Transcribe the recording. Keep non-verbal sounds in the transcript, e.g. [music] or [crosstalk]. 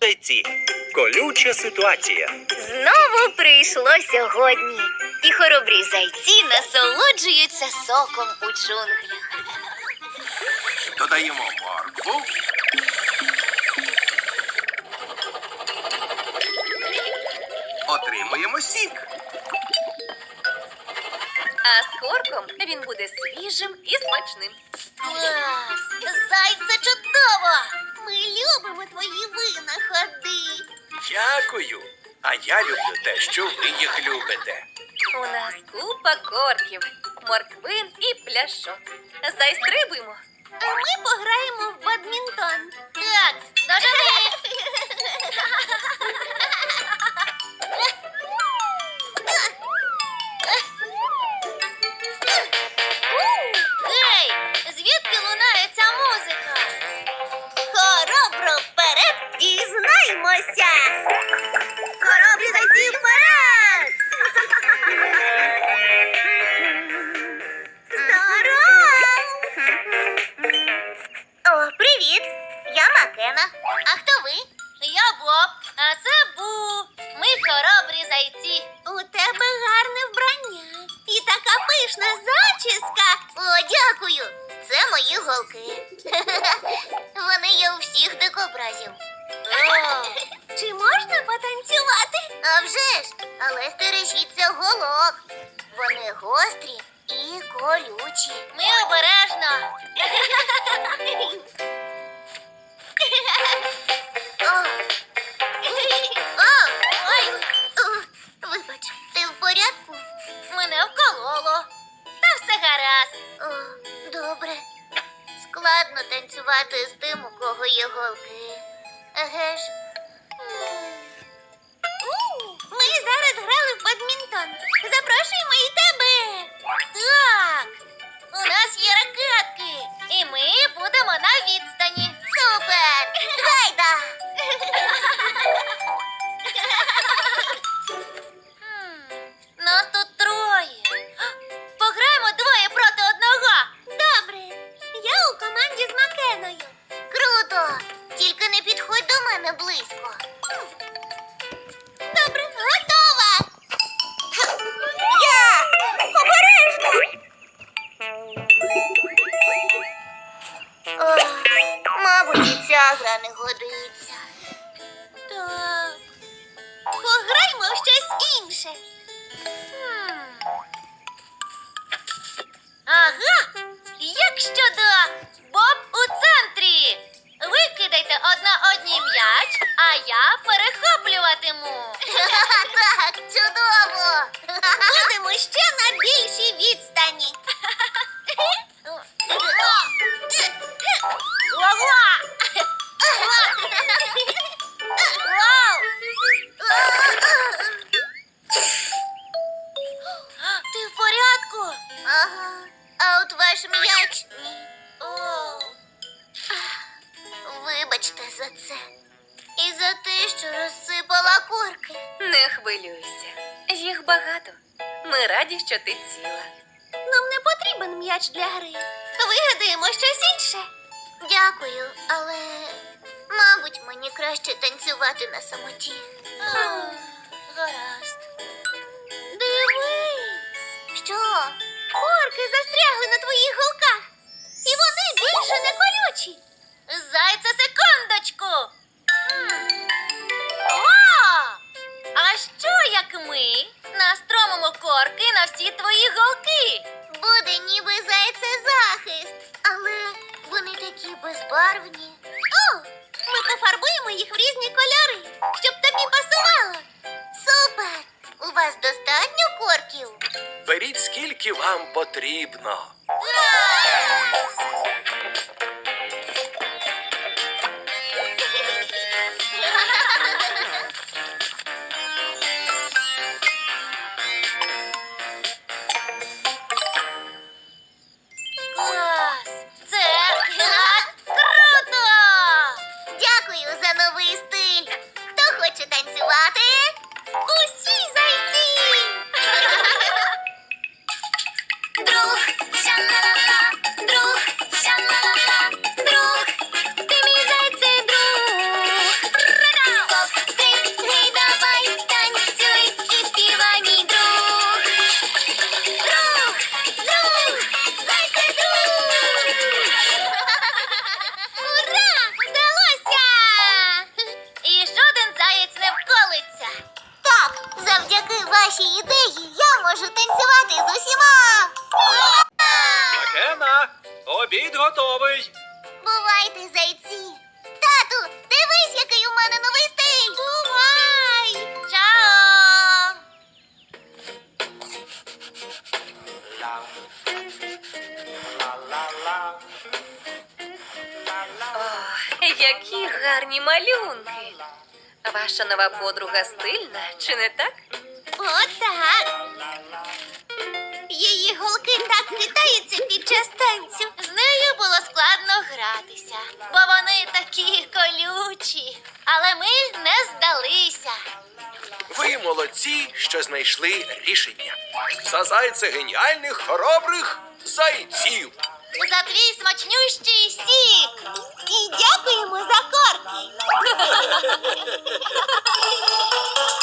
Зайці. Колюча ситуація. Знову прийшло сьогодні, і хоробрі зайці насолоджуються соком у джунглях. Додаємо моркву. Отримуємо сік. А з корком він буде свіжим і смачним. Клас! Зайце чудово! Ми любимо твої винаходи. Дякую. А я люблю те, що ви їх любите. У нас купа корків, морквин і пляшок. Зайстрибуємо. А ми пограємо в бадмінтон. Так, дожди! [laughs] дізнаймося! Хоробрі зайці вперед! О, привіт! Я Макена. А хто ви? Я Боб, а це Бу. Ми хоробрі зайці. У тебе гарне вбрання. І така пишна зачіска. О, дякую. Це мої голки. [laughs] Вони є у всіх дикобразів. Чи можна потанцювати? А вже ж, але стережіться голок. Вони гострі і колючі. Ми обережно. О. О, ой. О, Вибач, ти в порядку? Мене вкололо. Та все гаразд. О, добре. Складно танцювати з тим, у кого є голки. Еге. Ми зараз грали в бадмінтон. Запрошуємо і тебе. Так. Розсипала. Не хвилюйся, їх багато. Ми раді, що ти ціла. Нам не потрібен м'яч для гри. Вигадаємо щось інше. Дякую, але мабуть, мені краще танцювати на самоті. Гаразд. Дивись. Що? Корки застрягли на твоїх голках. І вони більше не колючі. Зайце секундочку. Ми настромимо корки на всі твої голки? Буде ніби зайце захист, але вони такі безбарвні. О, ми пофарбуємо їх в різні кольори, щоб тобі пасувало. Супер! У вас достатньо корків? Беріть скільки вам потрібно. Клас! За новий стиль. ваші ідеї я можу танцювати з усіма. Макена, обід готовий. Бувайте, зайці. Тату, дивись, який у мене новий стиль. Бувай! Чао! Які гарні малюнки. Ваша нова подруга стильна, чи не так? Отак. Її голки так хитаються під час танцю. З нею було складно гратися, бо вони такі колючі. Але ми не здалися. Ви молодці, що знайшли рішення. За зайце геніальних, хоробрих зайців. За твій смачнющий сік. І дякуємо за корки. [laughs]